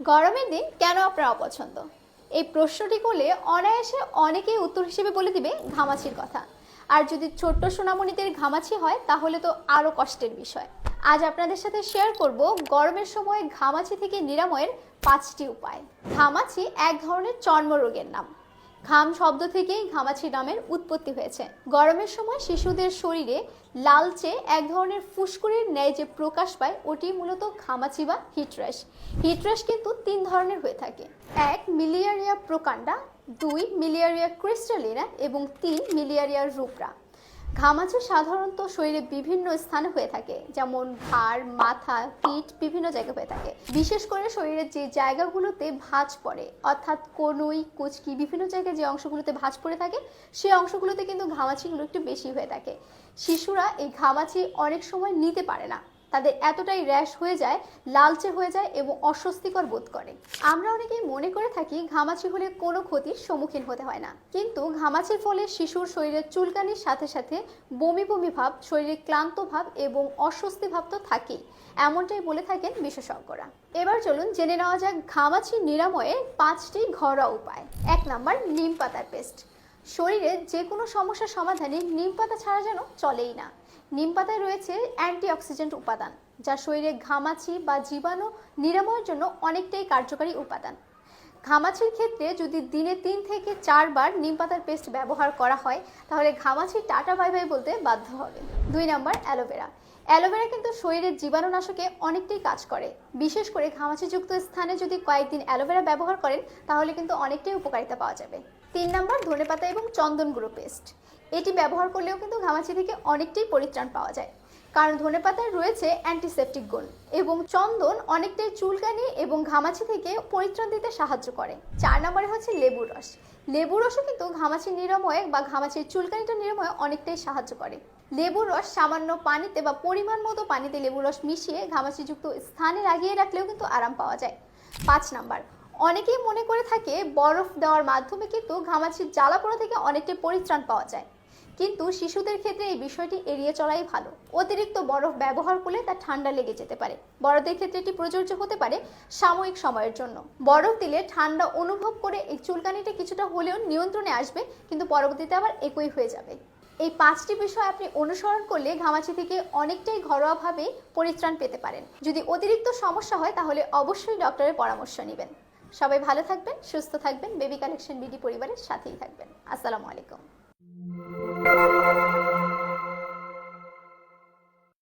গরমের দিন কেন আপনার অপছন্দ? এই প্রশ্নটি করলে অনায়াসে অনেকেই উত্তর হিসেবে বলে দিবে ঘামাচির কথা। আর যদি ছোট্ট সোনামণিদের ঘামাচি হয়, তাহলে তো আরও কষ্টের বিষয়। আজ আপনাদের সাথে শেয়ার করব গরমের সময় ঘামাচি থেকে নিরাময়ের পাঁচটি উপায়। ঘামাচি এক ধরনের চর্মরোগের নাম। ঘাম শব্দ থেকেই ঘামাচি নামের উৎপত্তি হয়েছে। গরমের সময় শিশুদের শরীরে লালচে এক ধরনের ফুসকুড়ির ন্যায় যে প্রকাশ পায়, ওটি মূলত ঘামাচি বা হিটরাশ হিটরাশ কিন্তু তিন ধরনের হয়ে থাকে। এক, মিলিয়ারিয়া প্রকাণ্ডা, দুই, মিলিয়ারিয়া ক্রিস্টালিনা এবং তিন, মিলিয়ারিয়া রূপরা। ঘামাচি সাধারণত শরীরে বিভিন্ন স্থানে হয়ে থাকে, যেমন ঘাড়, মাথা, পিঠ, বিভিন্ন জায়গায় হয়ে থাকে। বিশেষ করে শরীরের যে জায়গাগুলোতে ভাঁজ পড়ে, অর্থাৎ কনুই, কুচকি, বিভিন্ন জায়গায় যে অংশগুলোতে ভাঁজ পড়ে থাকে, সেই অংশগুলোতে কিন্তু ঘামাচিগুলো একটু বেশি হয়ে থাকে। শিশুরা এই ঘামাচি অনেক সময় নিতে পারে না। তাদের এতটাই র্যাশ হয়ে যায়, লালচে হয়ে যায় এবং অস্বস্তিকর বোধ করে। আমরা অনেকেই মনে করে থাকি ঘামাচি হলে কোনো ক্ষতির সম্মুখীন হতে হয় না। কিন্তু ঘামাচির ফলে শিশুর শরীরের চুলকানির সাথে সাথে বমি বমি ভাব শরীরে ক্লান্ত ভাব এবং অস্বস্তি ভাব তো থাকেই, এমনটাই বলে থাকেন বিশেষজ্ঞরা। এবার চলুন জেনে নেওয়া যাক ঘামাচি নিরাময়ের পাঁচটি ঘরোয়া উপায়। এক নাম্বার নিম পাতার পেস্ট। শরীরে যে কোনো সমস্যার সমাধানে নিম পাতা ছাড়া যেন চলেই না। নিম পাতায় রয়েছে অ্যান্টিঅক্সিডেন্ট উপাদান, যা শরীরে ঘামাচি বা জীবাণু নিরাময়ের জন্য অনেকটাই কার্যকারী উপাদান। ঘামাচির ক্ষেত্রে যদি দিনে তিন থেকে চারবার নিম পাতার পেস্ট ব্যবহার করা হয়, তাহলে ঘামাচির টাটা বাই বাই বলতে বাধ্য হবে। দুই নম্বর, অ্যালোভেরা। অ্যালোভেরা কিন্তু শরীরের জীবাণুনাশকে অনেকটাই কাজ করে। বিশেষ করে ঘামাচিযুক্ত স্থানে যদি কয়েকদিন অ্যালোভেরা ব্যবহার করেন, তাহলে কিন্তু অনেকটাই উপকারিতা পাওয়া যাবে। তিন নাম্বার ধনেপাতা এবং চন্দন গুঁড়ো পেস্ট এটি ব্যবহার করলেও কিন্তু ঘামাচি থেকে অনেকটাই পরিত্রাণ পাওয়া যায়। কারণ ধনেপাতায় রয়েছে অ্যান্টিসেপটিক গুণ এবং চন্দন অনেকটাই চুলকানি এবং ঘামাচি থেকে পরিত্রাণ দিতে সাহায্য করে। চার নম্বরে হচ্ছে লেবুর রস। লেবুর রসও কিন্তু ঘামাচি নিরাময়ে বা ঘামাচির চুলকানিটা নিরাময়ে অনেকটাই সাহায্য করে। লেবুর রস সামান্য পানিতে বা পরিমাণ মতো পানিতে লেবুর রস মিশিয়ে ঘামাচিযুক্ত স্থানে লাগিয়ে রাখলেও কিন্তু আরাম পাওয়া যায়। পাঁচ নাম্বার অনেকেই মনে করে থাকে বরফ দেওয়ার মাধ্যমে কিন্তু ঘামাচির জ্বালাপোড়া থেকে অনেকটাই পরিত্রাণ পাওয়া যায়। কিন্তু শিশুদের ক্ষেত্রে এই বিষয়টি এড়িয়ে চলাই ভালো। অতিরিক্ত বরফ ব্যবহার করলে তা ঠান্ডা লেগে যেতে পারে। বড়দের ক্ষেত্রে এটি প্রযোজ্য হতে পারে সাময়িক সময়ের জন্য। বরফ দিলে ঠান্ডা অনুভব করে এই চুলকানিটা কিছুটা হলেও নিয়ন্ত্রণে আসবে, কিন্তু পরবর্তীতে আবার একই হয়ে যাবে। এই পাঁচটি বিষয় আপনি অনুসরণ করলে ঘামাচি থেকে অনেকটাই ঘরোয়াভাবে পরিত্রাণ পেতে পারেন। যদি অতিরিক্ত সমস্যা হয় তাহলে অবশ্যই ডক্টরের পরামর্শ নেবেন। সবাই ভালো থাকবেন সুস্থ থাকবেন। বেবি কালেকশন বিডি পরিবারের সাথেই থাকবেন। আসসালামু আলাইকুম।